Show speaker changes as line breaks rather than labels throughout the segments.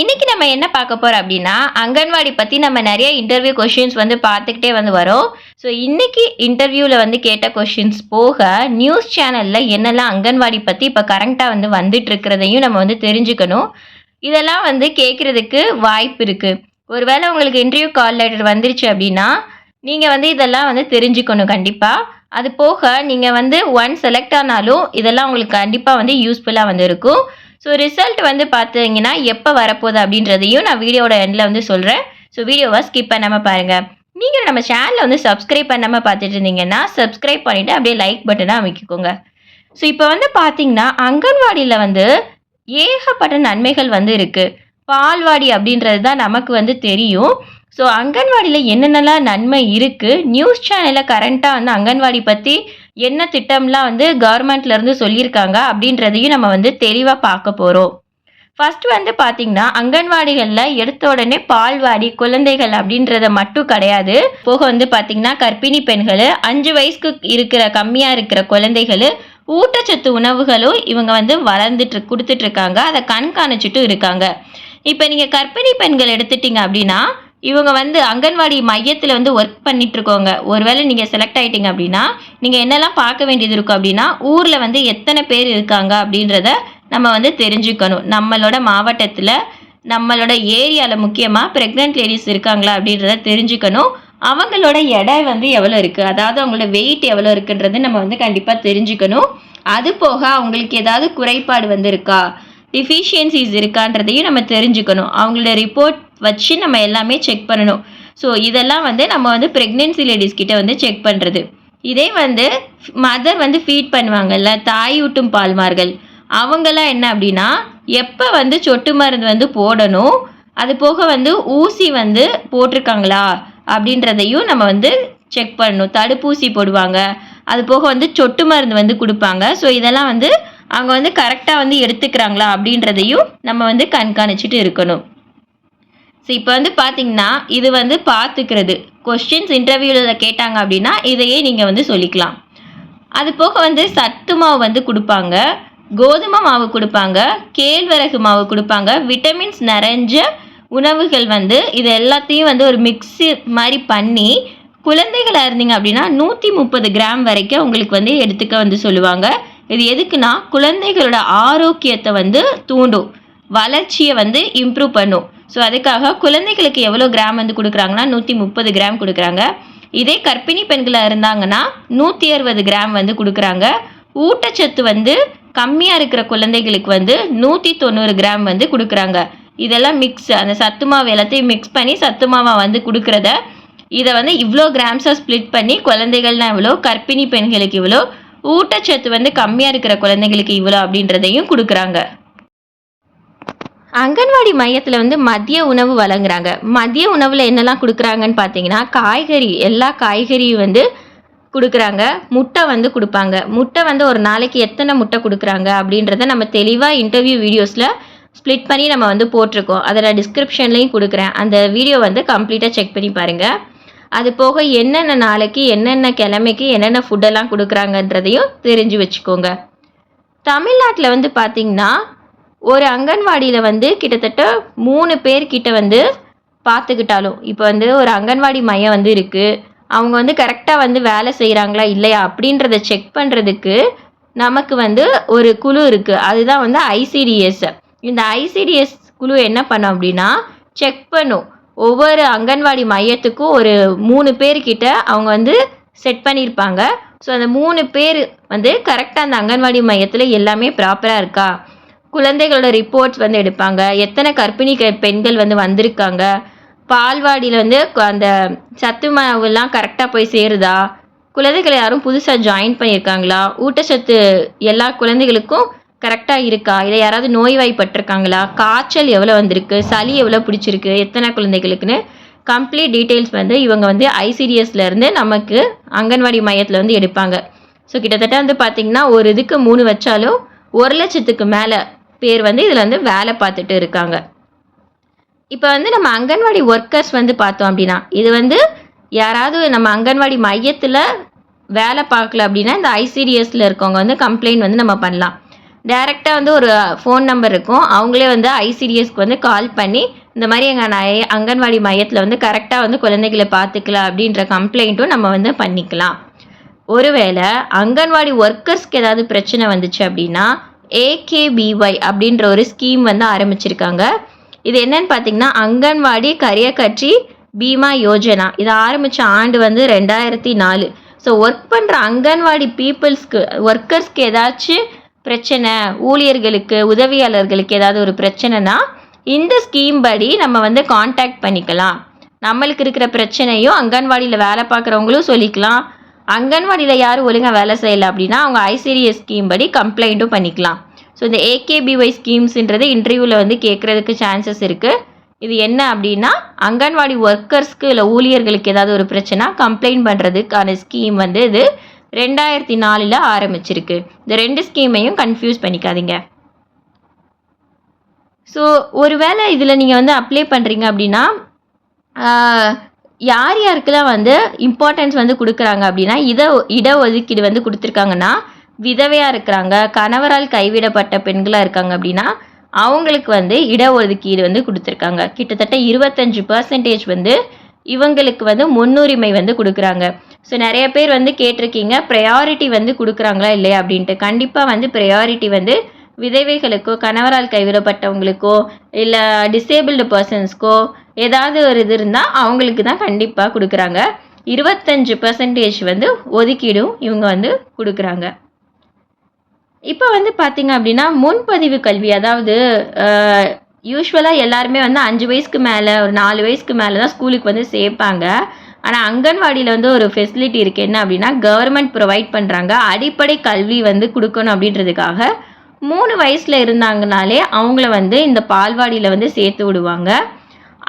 இன்னைக்கு நம்ம என்ன பார்க்க போறோம் அப்படின்னா அங்கன்வாடி பத்தி நம்ம நிறைய இன்டர்வியூ கொஷின்ஸ் வந்து பார்த்துக்கிட்டே வந்து வரோம். ஸோ இன்னைக்கு இன்டர்வியூவில் வந்து கேட்ட கொஷின்ஸ் போக நியூஸ் சேனல்ல என்னெல்லாம் அங்கன்வாடி பத்தி இப்போ கரண்டா வந்து வந்துட்டு இருக்கிறதையும் நம்ம வந்து தெரிஞ்சுக்கணும். இதெல்லாம் வந்து கேட்கறதுக்கு வாய்ப்பு இருக்கு. ஒருவேளை உங்களுக்கு இன்டர்வியூ கால் லெட்டர் வந்துருச்சு அப்படின்னா நீங்க வந்து இதெல்லாம் வந்து தெரிஞ்சுக்கணும் கண்டிப்பா. அது போக நீங்க வந்து ஒன் செலக்ட் ஆனாலும் இதெல்லாம் உங்களுக்கு கண்டிப்பா வந்து யூஸ்ஃபுல்லாக வந்து இருக்கும். ஸோ ரிசல்ட் வந்து பார்த்தீங்கன்னா எப்போ வரப்போகுது அப்படின்றதையும் நான் வீடியோட எண்டில் வந்து சொல்கிறேன் ஸோ வீடியோவை ஸ்கிப் பண்ணாமல் பாருங்கள் நீங்கள் நம்ம சேனலை வந்து சப்ஸ்கிரைப் பண்ணாமல் பார்த்துட்டு இருந்தீங்கன்னா சப்ஸ்கிரைப் பண்ணிவிட்டு அப்படியே லைக் பட்டனை அமைக்கிக்கோங்க. ஸோ இப்போ வந்து பார்த்தீங்கன்னா அங்கன்வாடியில் வந்து ஏகப்பட்ட நன்மைகள் வந்து இருக்குது பால்வாடி அப்படின்றது தான் நமக்கு வந்து தெரியும். ஸோ அங்கன்வாடியில் என்னென்னலாம் நன்மை இருக்குது நியூஸ் சேனலில் கரண்ட்டாக வந்து அங்கன்வாடி பற்றி என்ன திட்டம்லாம் வந்து கவர்மெண்ட்லேருந்து சொல்லியிருக்காங்க அப்படின்றதையும் நம்ம வந்து தெளிவாக பார்க்க போகிறோம் ஃபர்ஸ்ட் வந்து பார்த்தீங்கன்னா அங்கன்வாடிகளில் எடுத்த உடனே பால்வாடி குழந்தைகள் அப்படின்றத மட்டும் கிடையாது. போக வந்து பார்த்தீங்கன்னா கர்ப்பிணி பெண்கள் அஞ்சு வயசுக்கு இருக்கிற கம்மியாக இருக்கிற குழந்தைகள் ஊட்டச்சத்து உணவுகளும் இவங்க வந்து வளர்ந்துட்டு கொடுத்துட்ருக்காங்க அதை கண்காணிச்சுட்டு இருக்காங்க. இப்போ நீங்கள் கர்ப்பிணி பெண்கள் எடுத்துட்டீங்க அப்படின்னா இவங்க வந்து அங்கன்வாடி மையத்தில் வந்து ஒர்க் பண்ணிட்டு இருக்கோங்க ஒருவேளை நீங்கள் செலக்ட் ஆகிட்டீங்க அப்படின்னா நீங்கள் என்னெல்லாம் பார்க்க வேண்டியது இருக்கும் அப்படின்னா ஊரில் வந்து எத்தனை பேர் இருக்காங்க அப்படின்றத நம்ம வந்து தெரிஞ்சுக்கணும். நம்மளோட மாவட்டத்தில் நம்மளோட ஏரியாவில் முக்கியமாக ப்ரெக்னென்ட் லேடிஸ் இருக்காங்களா அப்படின்றத தெரிஞ்சுக்கணும். அவங்களோட எடை வந்து எவ்வளோ இருக்குது அதாவது அவங்களோட வெயிட் எவ்வளோ இருக்குன்றது நம்ம வந்து கண்டிப்பாக தெரிஞ்சுக்கணும். அது போக அவங்களுக்கு ஏதாவது குறைபாடு வந்து இருக்கா டிஃபிஷியன்சிஸ் இருக்கான்றதையும் நம்ம தெரிஞ்சுக்கணும். அவங்களோட ரிப்போர்ட் வச்சு நம்ம எல்லாமே செக் பண்ணணும். ஸோ இதெல்லாம் வந்து நம்ம வந்து ப்ரெக்னென்சி லேடிஸ் கிட்ட வந்து செக் பண்ணுறது இதே வந்து மதர் வந்து ஃபீட் பண்ணுவாங்கல்ல தாயூட்டும் பால்மார்கள். அவங்கெல்லாம் என்ன அப்படின்னா எப்போ வந்து சொட்டு மருந்து வந்து போடணும் அது போக வந்து ஊசி வந்து போட்டிருக்காங்களா அப்படின்றதையும் நம்ம வந்து செக் பண்ணணும். தடுப்பூசி போடுவாங்க. அது போக வந்து சொட்டு மருந்து வந்து கொடுப்பாங்க. ஸோ இதெல்லாம் வந்து அவங்க வந்து கரெக்டாக வந்து எடுத்துக்கிறாங்களா அப்படின்றதையும் நம்ம வந்து கண்காணிச்சுட்டு இருக்கணும். ஸோ இப்போ வந்து பார்த்தீங்கன்னா இது வந்து பார்த்துக்கிறது. கொஸ்டின்ஸ் இன்டர்வியூவில் கேட்டாங்க அப்படின்னா இதையே நீங்கள் வந்து சொல்லிக்கலாம். அது போக வந்து சத்து மாவு வந்து கொடுப்பாங்க. கோதுமை மாவு கொடுப்பாங்க. கேழ்வரகு மாவு கொடுப்பாங்க. விட்டமின்ஸ் நிறைஞ்ச உணவுகள் வந்து இது எல்லாத்தையும் வந்து ஒரு மிக்ஸி மாதிரி பண்ணி குழந்தைகளாக இருந்தீங்க அப்படின்னா நூற்றி முப்பது கிராம் வரைக்கும் உங்களுக்கு வந்து எடுத்துக்க வந்து சொல்லுவாங்க. இது எதுக்குன்னா குழந்தைகளோட ஆரோக்கியத்தை வந்து தூண்டும். வளர்ச்சியை வந்து இம்ப்ரூவ் பண்ணும். ஸோ அதுக்காக குழந்தைகளுக்கு எவ்வளோ கிராம் வந்து கொடுக்குறாங்கன்னா நூற்றி முப்பது கிராம் கொடுக்குறாங்க. இதே கர்ப்பிணி பெண்களாக இருந்தாங்கன்னா நூற்றி அறுபது கிராம் வந்து கொடுக்குறாங்க. ஊட்டச்சத்து வந்து கம்மியாக இருக்கிற குழந்தைகளுக்கு வந்து நூற்றி தொண்ணூறு கிராம் வந்து கொடுக்குறாங்க. இதெல்லாம் மிக்ஸ் அந்த சத்து மாவு எல்லாத்தையும் மிக்ஸ் பண்ணி சத்து மாவை வந்து கொடுக்குறத இதை வந்து இவ்வளோ கிராம்ஸாக ஸ்ப்ளிட் பண்ணி குழந்தைகள்னா இவ்வளோ கர்ப்பிணி பெண்களுக்கு இவ்வளோ ஊட்டச்சத்து வந்து கம்மியாக இருக்கிற குழந்தைங்களுக்கு இவ்வளோ அப்படின்றதையும் கொடுக்குறாங்க. அங்கன்வாடி மையத்தில் வந்து மதிய உணவு வழங்குறாங்க. மதிய உணவில் என்னெல்லாம் கொடுக்குறாங்கன்னு பார்த்தீங்கன்னா காய்கறி எல்லா காய்கறியும் வந்து கொடுக்குறாங்க. முட்டை வந்து கொடுப்பாங்க. முட்டை வந்து ஒரு நாளைக்கு எத்தனை முட்டை கொடுக்குறாங்க அப்படின்றத நம்ம தெளிவாக இன்டர்வியூ வீடியோஸில் ஸ்ப்ளிட் பண்ணி நம்ம வந்து போட்டிருக்கோம். அதை நான் டிஸ்கிரிப்ஷன்லேயும் கொடுக்குறேன். அந்த வீடியோ வந்து கம்ப்ளீட்டாக செக் பண்ணி பாருங்கள் அது போக என்னென்ன நாளைக்கு என்னென்ன கிழமைக்கு என்னென்ன ஃபுட்டெல்லாம் கொடுக்குறாங்கன்றதையும் தெரிஞ்சு வச்சுக்கோங்க. தமிழ்நாட்டில் வந்து பார்த்திங்கன்னா ஒரு அங்கன்வாடியில் வந்து கிட்டத்தட்ட மூணு பேர்கிட்ட வந்து பார்த்துக்கிட்டாலும் இப்போ வந்து ஒரு அங்கன்வாடி மையம் வந்து இருக்குது அவங்க வந்து கரெக்டாக வந்து வேலை செய்கிறாங்களா இல்லையா? அப்படின்றத செக் பண்ணுறதுக்கு நமக்கு வந்து ஒரு குழு இருக்குது அதுதான் வந்து ஐசிடிஎஸ். இந்த ஐசிடிஎஸ் குழு என்ன பண்ணும் அப்படின்னா செக் பண்ணும். ஒவ்வொரு அங்கன்வாடி மையத்துக்கும் ஒரு மூணு பேர்கிட்ட அவங்க வந்து செட் பண்ணியிருப்பாங்க. ஸோ அந்த மூணு பேர் வந்து கரெக்டாக அந்த அங்கன்வாடி மையத்தில் எல்லாமே ப்ராப்பராக இருக்கா? குழந்தைகளோட ரிப்போர்ட்ஸ் வந்து எடுப்பாங்க. எத்தனை கர்ப்பிணி பெண்கள் வந்து வந்திருக்காங்க. பால்வாடியில் வந்து அந்த சத்து மாவுலாம் கரெக்டாக போய் சேருதா? குழந்தைகள் யாரும் புதுசாக ஜாயின் பண்ணியிருக்காங்களா? ஊட்டச்சத்து எல்லா குழந்தைகளுக்கும் கரெக்டாக இருக்கா? இல்லை யாராவது நோய்வாய்ப்பட்டிருக்காங்களா? காய்ச்சல் எவ்வளோ வந்திருக்கு? சளி எவ்வளோ பிடிச்சிருக்கு? எத்தனை குழந்தைகளுக்குன்னு கம்ப்ளீட் டீட்டெயில்ஸ் வந்து இவங்க வந்து ஐசிடிஎஸ்லேருந்து நமக்கு அங்கன்வாடி மையத்தில் வந்து எடுப்பாங்க. ஸோ கிட்டத்தட்ட வந்து பார்த்திங்கன்னா ஒரு இதுக்கு மூணு வச்சாலும் ஒரு லட்சத்துக்கு மேலே பேர் வந்து இதில் வந்து வேலை பார்த்துட்டு இருக்காங்க. இப்போ வந்து நம்ம அங்கன்வாடி ஒர்க்கர்ஸ் வந்து பார்த்தோம் அப்படின்னா இது வந்து யாராவது நம்ம அங்கன்வாடி மையத்தில் வேலை பார்க்கல அப்படின்னா இந்த ஐசிடிஎஸில் இருக்கவங்க வந்து கம்ப்ளைண்ட் வந்து நம்ம பண்ணலாம். டேரெக்டாக வந்து ஒரு ஃபோன் நம்பர் இருக்கும். அவங்களே வந்து ஐசிடிஎஸ்க்கு வந்து கால் பண்ணி இந்த மாதிரி எங்கள் நான் அங்கன்வாடி மையத்தில் வந்து கரெக்டாக வந்து குழந்தைகளை பார்த்துக்கலாம் அப்படின்ற கம்ப்ளைண்ட்டும் நம்ம வந்து பண்ணிக்கலாம். ஒருவேளை அங்கன்வாடி ஒர்க்கர்ஸ்க்கு ஏதாவது பிரச்சனை வந்துச்சு அப்படின்னா ஏகேபிஒய் அப்படின்ற ஒரு ஸ்கீம் வந்து ஆரம்பிச்சிருக்காங்க. இது என்னன்னு பார்த்தீங்கன்னா அங்கன்வாடி கரியக்கட்சி பீமா யோஜனா. இது ஆரம்பித்த ஆண்டு வந்து ரெண்டாயிரத்தி நாலு. ஸோ ஒர்க் பண்ணுற அங்கன்வாடி பீப்புள்ஸ்க்கு ஒர்க்கர்ஸ்க்கு ஏதாச்சும் பிரச்சனை ஊழியர்களுக்கு உதவியாளர்களுக்கு ஏதாவது ஒரு பிரச்சனைனா இந்த ஸ்கீம் படி நம்ம வந்து காண்டாக்ட் பண்ணிக்கலாம். நம்மளுக்கு இருக்கிற பிரச்சனையும் அங்கன்வாடியில் வேலை பார்க்குறவங்களும் சொல்லிக்கலாம். அங்கன்வாடியில் யாரும் ஒழுங்காக வேலை செய்யலை அப்படின்னா அவங்க ஐசிடிஎஸ் ஸ்கீம் படி கம்ப்ளைண்ட்டும் பண்ணிக்கலாம். ஸோ இந்த ஏகேபிஒய் ஸ்கீம்ஸுன்றது இன்டர்வியூவில் வந்து கேட்குறதுக்கு சான்சஸ் இருக்குது இது என்ன அப்படின்னா அங்கன்வாடி ஒர்க்கர்ஸ்க்கு இல்லை ஊழியர்களுக்கு ஏதாவது ஒரு பிரச்சனை கம்ப்ளைண்ட் பண்ணுறதுக்கான ஸ்கீம் வந்து இது ரெண்டாயிரத்தி நாலில் ஆரம்பிச்சிருக்கு. இந்த ரெண்டு ஸ்கீமையும் கன்ஃபியூஸ் பண்ணிக்காதீங்க. ஸோ ஒருவேளை இதில் நீங்கள் வந்து அப்ளை பண்ணுறீங்க அப்படின்னா யார் யாருக்கெல்லாம் வந்து இம்பார்ட்டன்ஸ் வந்து கொடுக்குறாங்க அப்படின்னா இட ஒதுக்கீடு வந்து கொடுத்துருக்காங்கன்னா விதவையாக இருக்கிறாங்க கணவரால் கைவிடப்பட்ட பெண்களாக இருக்காங்க அப்படின்னா அவங்களுக்கு வந்து இட ஒதுக்கீடு வந்து கொடுத்துருக்காங்க. கிட்டத்தட்ட இருபத்தஞ்சு பர்சன்டேஜ் வந்து இவங்களுக்கு வந்து முன்னுரிமை வந்து கொடுக்குறாங்க. ஸோ நிறைய பேர் வந்து கேட்டிருக்கீங்க ப்ரையாரிட்டி வந்து கொடுக்குறாங்களா இல்லையா அப்படின்ட்டு. கண்டிப்பாக வந்து ப்ரையாரிட்டி வந்து விதவைகளுக்கோ கணவரால் கைவிடப்பட்டவங்களுக்கோ இல்லை டிசேபிள்டு பர்சன்ஸ்க்கோ ஏதாவது ஒரு இது இருந்தால் அவங்களுக்கு தான் கண்டிப்பாக கொடுக்குறாங்க. இருபத்தஞ்சு பர்சன்டேஜ் வந்து ஒதுக்கீடும் இவங்க வந்து கொடுக்குறாங்க. இப்போ வந்து பார்த்தீங்க அப்படின்னா முன்பதிவு கல்வி அதாவது யூஸ்வலாக எல்லாருமே வந்து அஞ்சு வயசுக்கு மேலே ஒரு நாலு வயசுக்கு மேலே தான் ஸ்கூலுக்கு வந்து சேர்ப்பாங்க. ஆனால் அங்கன்வாடியில் வந்து ஒரு ஃபெசிலிட்டி இருக்குது என்ன அப்படின்னா கவர்மெண்ட் ப்ரொவைட் பண்ணுறாங்க அடிப்படை கல்வி வந்து கொடுக்கணும் அப்படின்றதுக்காக. மூணு வயசில் இருந்தாங்கனாலே அவங்கள வந்து இந்த பால்வாடியில் வந்து சேர்த்து விடுவாங்க.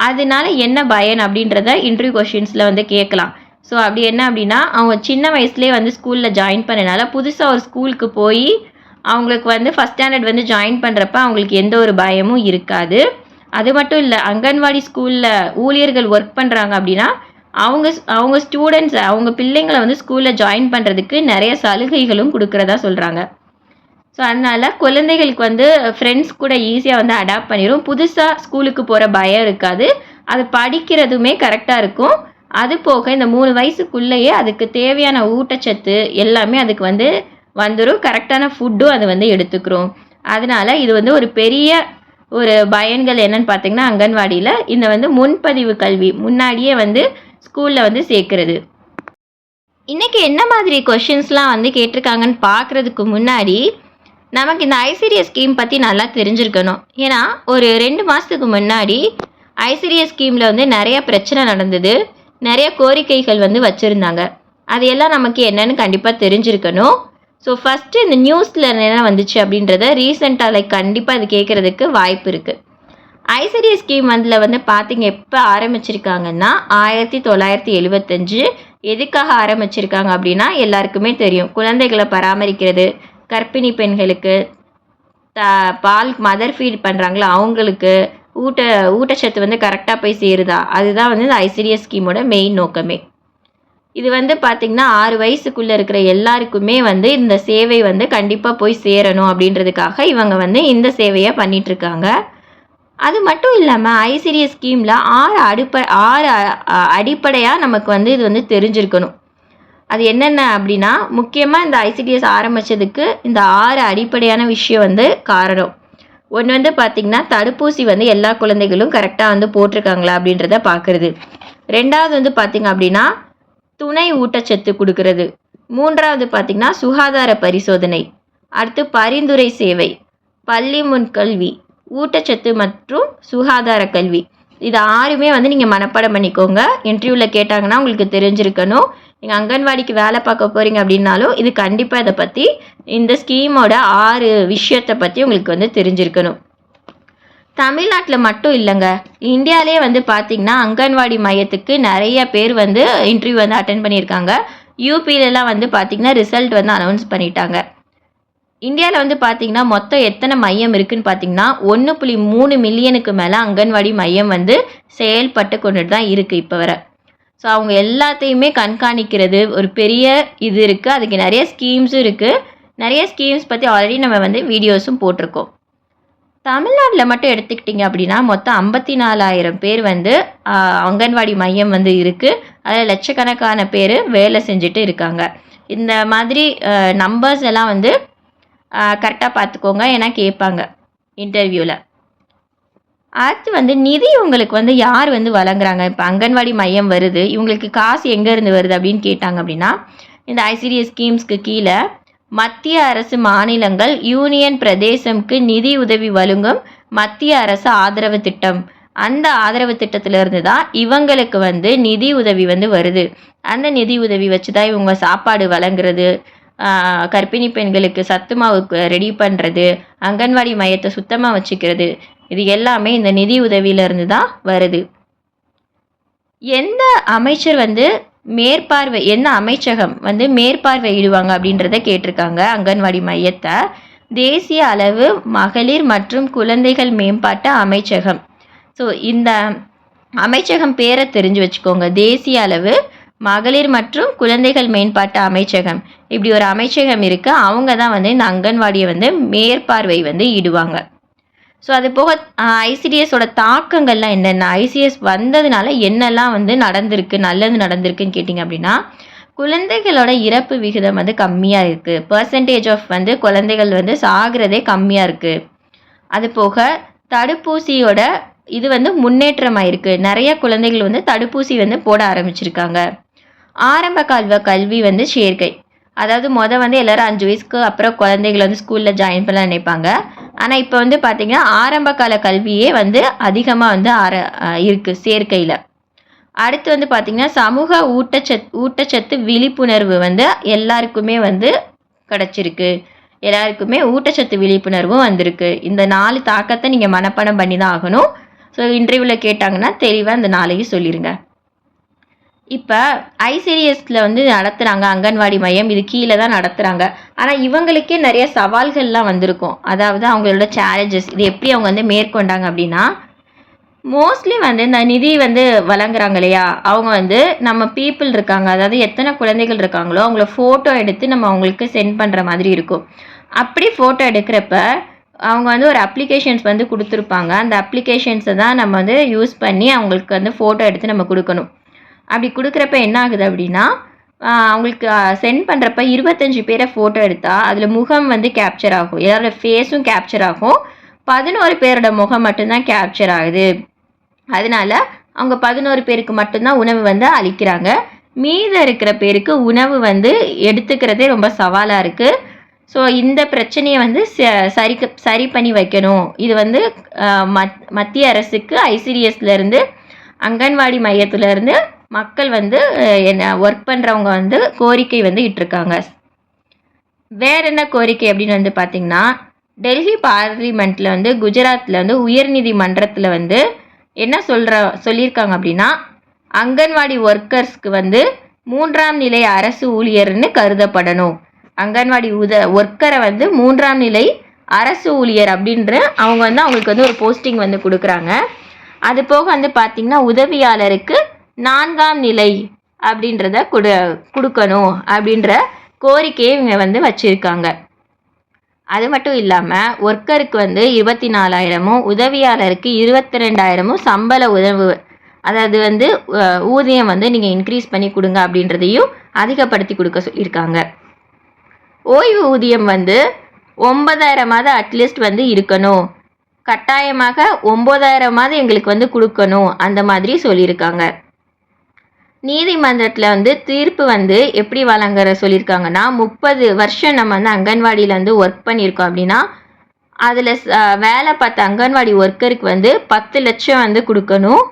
அதனால என்ன பயன் அப்படின்றத இன்டர்வியூ கொஷின்ஸில் வந்து கேட்கலாம். ஸோ அப்படி என்ன அப்படின்னா அவங்க சின்ன வயசுலேயே வந்து ஸ்கூலில் ஜாயின் பண்ணனால புதுசாக ஒரு ஸ்கூலுக்கு போய் அவங்களுக்கு வந்து ஃபஸ்ட் ஸ்டாண்டர்ட் வந்து ஜாயின் பண்ணுறப்ப அவங்களுக்கு எந்த ஒரு பயமும் இருக்காது. அது மட்டும் இல்லை அங்கன்வாடி ஸ்கூலில் ஊழியர்கள் ஒர்க் பண்ணுறாங்க அப்படின்னா அவங்க அவங்க ஸ்டூடெண்ட்ஸை அவங்க பிள்ளைங்களை வந்து ஸ்கூலில் ஜாயின் பண்ணுறதுக்கு நிறைய சலுகைகளும் கொடுக்குறதா சொல்கிறாங்க ஸோ அதனால் குழந்தைகளுக்கு வந்து ஃப்ரெண்ட்ஸ் கூட ஈஸியாக வந்து அடாப்ட் பண்ணிடும் புதுசாக ஸ்கூலுக்கு போகிற பயம் இருக்காது. அது படிக்கிறதுமே கரெக்டாக இருக்கும். அது போக இந்த மூணு வயசுக்குள்ளேயே அதுக்கு தேவையான ஊட்டச்சத்து எல்லாமே அதுக்கு வந்து வந்துடும் கரெக்டான ஃபுட்டும் அது வந்து எடுத்துக்கிறோம். அதனால இது வந்து ஒரு பெரிய ஒரு பயன்கள் என்னன்னு பார்த்தீங்கன்னா அங்கன்வாடியில் இந்த வந்து முன்பதிவு கல்வி முன்னாடியே வந்து ஸ்கூலில் வந்து சேர்க்குறது. இன்றைக்கி என்ன மாதிரி கொஷின்ஸ்லாம் வந்து கேட்டிருக்காங்கன்னு பார்க்குறதுக்கு முன்னாடி நமக்கு இந்த ஐசிடிஎஸ் ஸ்கீம் பற்றி நல்லா தெரிஞ்சிருக்கணும். ஏன்னா ஒரு ரெண்டு மாதத்துக்கு முன்னாடி ஐசிடிஎஸ் ஸ்கீமில் வந்து நிறைய பிரச்சனை நடந்தது. நிறைய கோரிக்கைகள் வந்து வச்சுருந்தாங்க. அது எல்லாம் நமக்கு என்னன்னு கண்டிப்பாக தெரிஞ்சிருக்கணும். ஸோ ஃபஸ்ட்டு இந்த நியூஸில் என்ன வந்துச்சு அப்படின்றத ரீசெண்டாக லைக் கண்டிப்பாக அது கேட்குறதுக்கு வாய்ப்பு இருக்குது ஐசரிய ஸ்கீம் அதில் வந்து பார்த்திங்க எப்போ ஆரம்பிச்சிருக்காங்கன்னா ஆயிரத்தி தொள்ளாயிரத்தி எழுபத்தஞ்சு எதுக்காக ஆரம்பிச்சிருக்காங்க அப்படின்னா எல்லாருக்குமே தெரியும். குழந்தைகளை பராமரிக்கிறது கர்ப்பிணி பெண்களுக்கு த பால் மதர் ஃபீட் பண்ணுறாங்களா அவங்களுக்கு ஊட்ட ஊட்டச்சத்து வந்து கரெக்டாக போய் சேருதா? அதுதான் வந்து இந்த ஐசிடிஎஸ் ஸ்கீமோட மெயின் நோக்கமே. இது வந்து பார்த்திங்கன்னா ஆறு வயசுக்குள்ளே இருக்கிற எல்லாருக்குமே வந்து இந்த சேவை வந்து கண்டிப்பாக போய் சேரணும் அப்படின்றதுக்காக இவங்க வந்து இந்த சேவையை பண்ணிகிட்ருக்காங்க அது மட்டும் இல்லாமல் ஐசிடிஎஸ் ஸ்கீமில் ஆறு அடிப்ப ஆறு அடிப்படையாக நமக்கு வந்து இது வந்து தெரிஞ்சிருக்கணும். அது என்னென்ன அப்படின்னா முக்கியமாக இந்த ஐசிடிஎஸ் ஆரம்பித்ததுக்கு இந்த ஆறு அடிப்படையான விஷயம் வந்து காரணம். ஒன்று வந்து பார்த்திங்கன்னா தடுப்பூசி வந்து எல்லா குழந்தைகளும் கரெக்டாக வந்து போட்டிருக்காங்களா அப்படின்றத பார்க்குறது ரெண்டாவது வந்து பார்த்திங்க அப்படின்னா துணை ஊட்டச்சத்து கொடுக்கறது. மூன்றாவது பார்த்திங்கன்னா சுகாதார பரிசோதனை. அடுத்து பரிந்துரை சேவை. பள்ளி முன்கல்வி ஊட்டச்சத்து மற்றும் சுகாதார கல்வி. இது ஆறுமே வந்து நீங்கள் மனப்பாடம் பண்ணிக்கோங்க. இன்டர்வியூவில் கேட்டாங்கன்னா உங்களுக்கு தெரிஞ்சிருக்கணும். நீங்கள் அங்கன்வாடிக்கு வேலை பார்க்க போகிறீங்க அப்படின்னாலும் இது கண்டிப்பாக இதை பற்றி இந்த ஸ்கீமோட ஆறு விஷயத்தை பற்றி உங்களுக்கு வந்து தெரிஞ்சிருக்கணும். தமிழ்நாட்டில் மட்டும் இல்லைங்க. இந்தியாவிலே வந்து பார்த்திங்கன்னா அங்கன்வாடி மையத்துக்கு நிறைய பேர் வந்து இன்டர்வியூ வந்து அட்டன் பண்ணியிருக்காங்க. யூபியிலலாம் வந்து பார்த்திங்கன்னா ரிசல்ட் வந்து அனௌன்ஸ் பண்ணிட்டாங்க. இந்தியாவில் வந்து பார்த்திங்கன்னா மொத்தம் எத்தனை மையம் இருக்குன்னு பார்த்தீங்கன்னா ஒன்று புள்ளி மூணு மில்லியனுக்கு மேலே அங்கன்வாடி மையம் வந்து செயல்பட்டு கொண்டுட்டு தான் இருக்குது இப்போ வரை. ஸோ அவங்க எல்லாத்தையுமே கண்காணிக்கிறது ஒரு பெரிய இது இருக்குது அதுக்கு நிறைய ஸ்கீம்ஸும் இருக்குது நிறைய ஸ்கீம்ஸ் பற்றி ஆல்ரெடி நம்ம வந்து வீடியோஸும் போட்டிருக்கோம். தமிழ்நாட்டில் மட்டும் எடுத்துக்கிட்டிங்க அப்படின்னா மொத்தம் ஐம்பத்தி நாலாயிரம் பேர் வந்து அங்கன்வாடி மையம் வந்து இருக்குது அதில் லட்சக்கணக்கான பேர் வேலை செஞ்சுட்டு இருக்காங்க. இந்த மாதிரி நம்பர்ஸ் எல்லாம் வந்து கரெக்டாக பார்த்துக்கோங்க. ஏன்னா கேட்பாங்க இன்டர்வியூவில் அடுத்து வந்து நிதி இவங்களுக்கு வந்து யார் வந்து வழங்குறாங்க? இப்போ அங்கன்வாடி மையம் வருது. இவங்களுக்கு காசு எங்கேருந்து வருது அப்படின்னு கேட்டாங்க அப்படின்னா இந்த ஐசிடிஎஸ் ஸ்கீம்ஸ்க்கு கீழே மத்திய அரசு மாநிலங்கள் யூனியன் பிரதேசம்க்கு நிதி உதவி வழங்கும் மத்திய அரசு ஆதரவு திட்டம். அந்த ஆதரவு திட்டத்திலிருந்து தான் இவங்களுக்கு வந்து நிதி உதவி வந்து வருது. அந்த நிதி உதவி வச்சு தான் இவங்க சாப்பாடு வழங்குறது கர்ப்பிணி பெண்களுக்கு சத்து மாவு ரெடி பண்ணுறது அங்கன்வாடி மையத்தை சுத்தமாக வச்சுக்கிறது. இது எல்லாமே இந்த நிதி உதவியிலிருந்து தான் வருது. எந்த அமைச்சர் வந்து மேற்பார்வை என்ன அமைச்சகம் வந்து மேற்பார்வையிடுவாங்க அப்படின்றத கேட்டிருக்காங்க அங்கன்வாடி மையத்தை. தேசிய அளவு மகளிர் மற்றும் குழந்தைகள் மேம்பாட்டு அமைச்சகம். ஸோ இந்த அமைச்சகம் பேரை தெரிஞ்சு வச்சுக்கோங்க. தேசிய அளவு மகளிர் மற்றும் குழந்தைகள் மேம்பாட்டு அமைச்சகம். இப்படி ஒரு அமைச்சகம் இருக்குது அவங்க தான் வந்து இந்த அங்கன்வாடியை வந்து மேற்பார்வை வந்து இடுவாங்க. ஸோ அது போக ஐசிடிஎஸோட தாக்கங்கள்லாம் என்னென்ன? ஐசிஎஸ் வந்ததுனால என்னெல்லாம் வந்து நடந்திருக்கு நல்லது நடந்திருக்குன்னு கேட்டிங்க அப்படின்னா குழந்தைகளோட இறப்பு விகிதம் வந்து கம்மியாக இருக்குது பர்சன்டேஜ் ஆஃப் வந்து குழந்தைகள் வந்து சாகிறதே கம்மியாக இருக்குது அது போக தடுப்பூசியோட இது வந்து முன்னேற்றமாக இருக்குது நிறைய குழந்தைகள் வந்து தடுப்பூசி வந்து போட ஆரம்பிச்சிருக்காங்க. ஆரம்ப கால்வ கல்வி வந்து சேர்க்கை. அதாவது மொதல் வந்து எல்லாரும் அஞ்சு வயசுக்கு அப்புறம் குழந்தைகளை வந்து ஸ்கூலில் ஜாயின் பண்ண நினைப்பாங்க. ஆனால் இப்போ வந்து பார்த்திங்கன்னா ஆரம்ப கால கல்வியே வந்து அதிகமாக வந்து ஆர இருக்குது சேர்க்கையில். அடுத்து வந்து பார்த்திங்கன்னா சமூக ஊட்டச்சத் ஊட்டச்சத்து விழிப்புணர்வு வந்து எல்லாருக்குமே வந்து கிடச்சிருக்கு. எல்லாருக்குமே ஊட்டச்சத்து விழிப்புணர்வும் வந்திருக்கு. இந்த நாலு தாக்கத்தை நீங்கள் மனப்பாடம் பண்ணி தான் ஆகணும் ஸோ இன்டர்வியூவில் கேட்டாங்கன்னா தெளிவாக இந்த நாளையும் சொல்லிடுங்க இப்போ ஐசிடிஎஸ்ல வந்து நடத்துகிறாங்க அங்கன்வாடி மையம். இது கீழே தான் நடத்துகிறாங்க ஆனால் இவங்களுக்கே நிறைய சவால்கள்லாம் வந்திருக்கும். அதாவது அவங்களோட சேலஞ்சஸ் இது எப்படி அவங்க வந்து மேற்கொண்டாங்க அப்படின்னா மோஸ்ட்லி வந்து இந்த நிதி வந்து வழங்குறாங்க இல்லையா? அவங்க வந்து நம்ம பீப்புள் இருக்காங்க. அதாவது எத்தனை குழந்தைகள் இருக்காங்களோ அவங்கள ஃபோட்டோ எடுத்து நம்ம அவங்களுக்கு சென்ட் பண்ணுற மாதிரி இருக்கும். அப்படி ஃபோட்டோ எடுக்கிறப்ப அவங்க வந்து ஒரு அப்ளிகேஷன்ஸ் வந்து கொடுத்துருப்பாங்க. அந்த அப்ளிகேஷன்ஸை தான் நம்ம வந்து யூஸ் பண்ணி அவங்களுக்கு வந்து ஃபோட்டோ எடுத்து நம்ம கொடுக்கணும். அப்படி கொடுக்குறப்ப என்ன ஆகுது அப்படின்னா அவங்களுக்கு சென்ட் பண்ணுறப்ப இருபத்தஞ்சி பேரை ஃபோட்டோ எடுத்தால் அதில் முகம் வந்து கேப்சர் ஆகும். எல்லாரோட ஃபேஸும் கேப்சர் ஆகும். பதினோரு பேரோட முகம் மட்டும்தான் கேப்சர் ஆகுது. அதனால அவங்க பதினோரு பேருக்கு மட்டும்தான் உணவு வந்து அளிக்கிறாங்க. மீதம் இருக்கிற பேருக்கு உணவு வந்து எடுத்துக்கிறதே ரொம்ப சவாலாக இருக்குது ஸோ இந்த பிரச்சனையை வந்து ச- சரி சரி பண்ணி வைக்கணும். இது வந்து மத் மத்திய அரசுக்கு ஐசிடிஎஸ்லேருந்து அங்கன்வாடி மையத்துலேருந்து மக்கள் வந்து என்ன ஒர்க் பண்ணுறவங்க வந்து கோரிக்கை வந்து இட்டிருக்காங்க. வேற என்ன கோரிக்கை அப்படின்னு வந்து பார்த்தீங்கன்னா டெல்லி பார்லிமெண்ட்டில் வந்து குஜராத்தில் வந்து உயர்நீதிமன்றத்தில் வந்து என்ன சொல்கிற சொல்லியிருக்காங்க அப்படின்னா அங்கன்வாடி ஒர்க்கர்ஸ்க்கு வந்து மூன்றாம் நிலை அரசு ஊழியர்னு கருதப்படணும். அங்கன்வாடி உத ஒர்க்கரை வந்து மூன்றாம் நிலை அரசு ஊழியர் அப்படின்ற அவங்க வந்து அவங்களுக்கு வந்து ஒரு போஸ்டிங் வந்து கொடுக்குறாங்க. அது போக வந்து பார்த்திங்கன்னா உதவியாளருக்கு நான்காம் நிலை அப்படின்றத கொடு கொடுக்கணும் அப்படின்ற கோரிக்கையை இவங்க வந்து வச்சுருக்காங்க. அது மட்டும் இல்லாமல் ஒர்க்கருக்கு வந்து இருபத்தி நாலாயிரமும் உதவியாளருக்கு இருபத்தி ரெண்டாயிரமும் சம்பள உதவு அதாவது வந்து ஊதியம் வந்து நீங்கள் இன்க்ரீஸ் பண்ணி கொடுங்க அப்படின்றதையும் அதிகப்படுத்தி கொடுக்க சொல்லியிருக்காங்க. ஓய்வு ஊதியம் வந்து ஒன்பதாயிரமாவது அட்லீஸ்ட் வந்து இருக்கணும். கட்டாயமாக ஒம்பதாயிரமாவது எங்களுக்கு வந்து கொடுக்கணும். அந்த மாதிரி சொல்லியிருக்காங்க. நீதிமன்றத்தில் வந்து தீர்ப்பு வந்து எப்படி வழங்குற சொல்லியிருக்காங்கன்னா முப்பது வருஷம் நம்ம வந்து அங்கன்வாடியில் வந்து ஒர்க் பண்ணியிருக்கோம் அப்படின்னா அதில் வேலை பார்த்த அங்கன்வாடி ஒர்க்கருக்கு வந்து பத்து லட்சம் வந்து கொடுக்கணும்.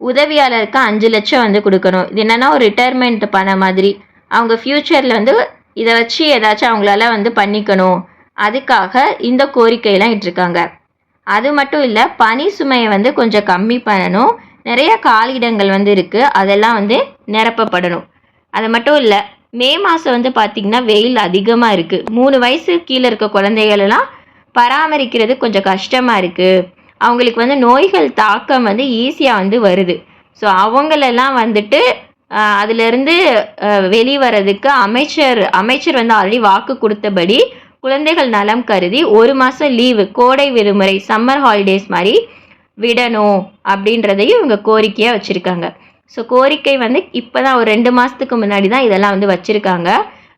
உதவியாளருக்கு அஞ்சு லட்சம் வந்து கொடுக்கணும். இது என்னென்னா ஒரு ரிட்டையர்மெண்ட் பண்ண மாதிரி. அவங்க ஃப்யூச்சரில் வந்து இதை வச்சு ஏதாச்சும் அவங்களால வந்து பண்ணிக்கணும். அதுக்காக இந்த கோரிக்கையெல்லாம் இட்டிருக்காங்க. அது மட்டும் இல்லை பணி சுமையை வந்து கொஞ்சம் கம்மி பண்ணணும். நிறைய காலிடங்கள் வந்து இருக்குது அதெல்லாம் வந்து நிரப்பப்படணும். அது மட்டும் இல்லை மே மாதம் வந்து பார்த்திங்கன்னா வெயில் அதிகமாக இருக்குது மூணு வயசு கீழே இருக்க குழந்தைகளெல்லாம் பராமரிக்கிறது கொஞ்சம் கஷ்டமாக இருக்குது அவங்களுக்கு வந்து நோய்கள் தாக்கம் வந்து ஈஸியாக வந்து வருது. ஸோ அவங்களெல்லாம் வந்துட்டு அதுலேருந்து அதிலிருந்து வெளிவரதுக்கு அமைச்சர் அமைச்சர் வந்து ஆல்ரெடி வாக்கு கொடுத்தபடி குழந்தைகள் நலம் கருதி ஒரு மாதம் லீவு கோடை விடுமுறை சம்மர் ஹாலிடேஸ் மாதிரி விடணும் அப்படின்றதையும் இவங்க கோரிக்கையாக வச்சுருக்காங்க. ஸோ கோரிக்கை வந்து இப்போ தான் ஒரு ரெண்டு மாதத்துக்கு முன்னாடி தான் இதெல்லாம் வந்து வச்சுருக்காங்க.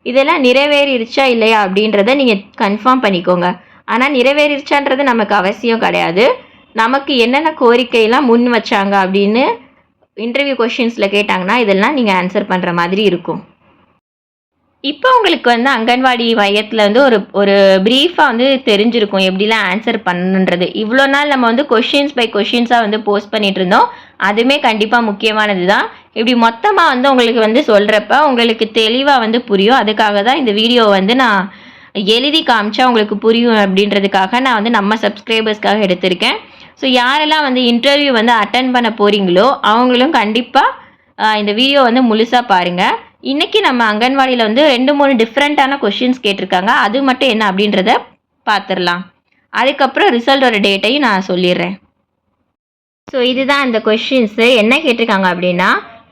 இதெல்லாம் நிறைவேறிடுச்சா இல்லையா அப்படின்றத நீங்கள் கன்ஃபார்ம் பண்ணிக்கோங்க. ஆனால் நிறைவேறிடுச்சான்றது நமக்கு அவசியம் கிடையாது. நமக்கு என்னென்ன கோரிக்கையெல்லாம் முன் வச்சாங்க அப்படின்னு இன்டர்வியூ கொஷின்ஸில் கேட்டாங்கன்னா இதெல்லாம் நீங்கள் ஆன்சர் பண்ணுற மாதிரி இருக்கும். இப்போ உங்களுக்கு வந்து அங்கன்வாடி மையத்தில் வந்து ஒரு ஒரு ப்ரீஃபாக வந்து தெரிஞ்சிருக்கும் எப்படிலாம் ஆன்சர் பண்ணணுன்றது. இவ்வளோ நாள் நம்ம வந்து கொஷின்ஸ் பை கொஷின்ஸாக வந்து போஸ்ட் பண்ணிட்டு இருந்தோம். அதுவுமே கண்டிப்பாக முக்கியமானது தான் இப்படி மொத்தமாக வந்து உங்களுக்கு வந்து சொல்கிறப்ப உங்களுக்கு தெளிவாக வந்து புரியும். அதுக்காக தான் இந்த வீடியோ வந்து நான் எழுதி காமிச்சா உங்களுக்கு புரியும் அப்படின்றதுக்காக நான் வந்து நம்ம சப்ஸ்கிரைபர்ஸ்க்காக எடுத்திருக்கேன். ஸோ யாரெல்லாம் வந்து இன்டர்வியூ வந்து அட்டன் பண்ண போகிறீங்களோ அவங்களும் கண்டிப்பாக இந்த வீடியோ வந்து முழுசாக பாருங்கள் இன்றைக்கி நம்ம அங்கன்வாடியில் வந்து ரெண்டு மூணு டிஃப்ரெண்ட்டான கொஷின்ஸ் கேட்டிருக்காங்க. அது மட்டும் என்ன அப்படின்றத பார்த்துடலாம் அதுக்கப்புறம் ரிசல்ட்டோட டேட்டையும் நான் சொல்லிடுறேன். ஸோ இதுதான் அந்த கொஷின்ஸு என்ன கேட்டிருக்காங்க அப்படின்னா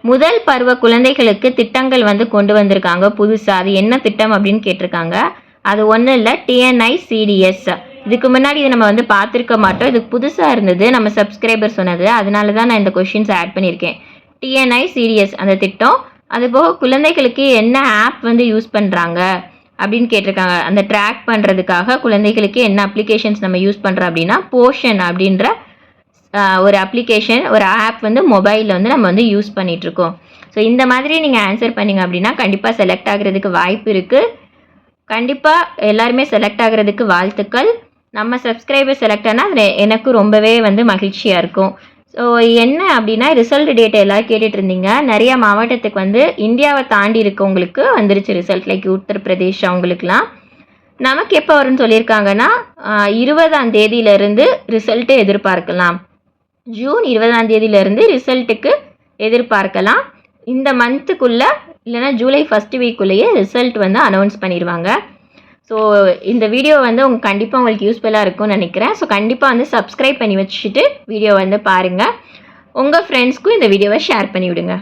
முதல் பருவ குழந்தைகளுக்கு திட்டங்கள் வந்து கொண்டு வந்திருக்காங்க. புதுசாக அது என்ன திட்டம் அப்படின்னு கேட்டிருக்காங்க. அது ஒன்றும் இல்லை டிஎன்ஐ சிடிஎஸ் இதுக்கு முன்னாடி இதை நம்ம வந்து பார்த்துருக்க மாட்டோம். இதுக்கு புதுசாக இருந்தது. நம்ம சப்ஸ்கிரைபர் சொன்னது. அதனால தான் நான் இந்த கொஷின்ஸ் ஆட் பண்ணியிருக்கேன். டிஎன்ஐ சிடிஎஸ் அந்த திட்டம். அதுபோக குழந்தைகளுக்கு என்ன ஆப் வந்து யூஸ் பண்ணுறாங்க அப்படின்னு கேட்டிருக்காங்க. அந்த ட்ராக் பண்ணுறதுக்காக குழந்தைகளுக்கு என்ன அப்ளிகேஷன்ஸ் நம்ம யூஸ் பண்ணுறோம் அப்படின்னா போஷன் அப்படின்ற ஒரு அப்ளிகேஷன் ஒரு ஆப் வந்து மொபைலில் வந்து நம்ம வந்து யூஸ் பண்ணிகிட்ருக்கோம் ஸோ இந்த மாதிரி நீங்கள் ஆன்சர் பண்ணீங்க அப்படின்னா கண்டிப்பாக செலக்ட் ஆகிறதுக்கு வாய்ப்பு இருக்குது கண்டிப்பாக எல்லாருமே செலக்ட் ஆகிறதுக்கு வாழ்த்துக்கள். நம்ம சப்ஸ்கிரைபர் செலக்ட் ஆனால் எனக்கு ரொம்பவே வந்து மகிழ்ச்சியாக இருக்கும். ஸோ என்ன அப்படின்னா ரிசல்ட் டேட் எல்லோரும் கேட்டுட்டு இருந்தீங்க நிறைய மாவட்டத்துக்கு வந்து இந்தியாவை தாண்டி இருக்கவங்களுக்கு வந்துருச்சு ரிசல்ட் லைக் உத்தரப்பிரதேஷ் அவங்களுக்குலாம் நமக்கு எப்போ வரும்னு சொல்லியிருக்காங்கன்னா இருபதாம் தேதியிலேருந்து ரிசல்ட்டு எதிர்பார்க்கலாம். ஜூன் இருபதாம் தேதியிலேருந்து ரிசல்ட்டுக்கு எதிர்பார்க்கலாம். இந்த மந்த்துக்குள்ளே இல்லைன்னா ஜூலை ஃபஸ்ட் வீக்குள்ளேயே ரிசல்ட் வந்து அனௌன்ஸ் பண்ணிடுவாங்க. ஸோ இந்த வீடியோ வந்து உங்க கண்டிப்பாக உங்களுக்கு யூஸ்ஃபுல்லாக இருக்கும்னு நினைக்கிறேன். ஸோ கண்டிப்பாக வந்து சப்ஸ்கிரைப் பண்ணி வச்சுட்டு வீடியோ வந்து பாருங்கள் உங்கள் ஃப்ரெண்ட்ஸ்க்கும் இந்த வீடியோவை ஷேர் பண்ணி விடுங்க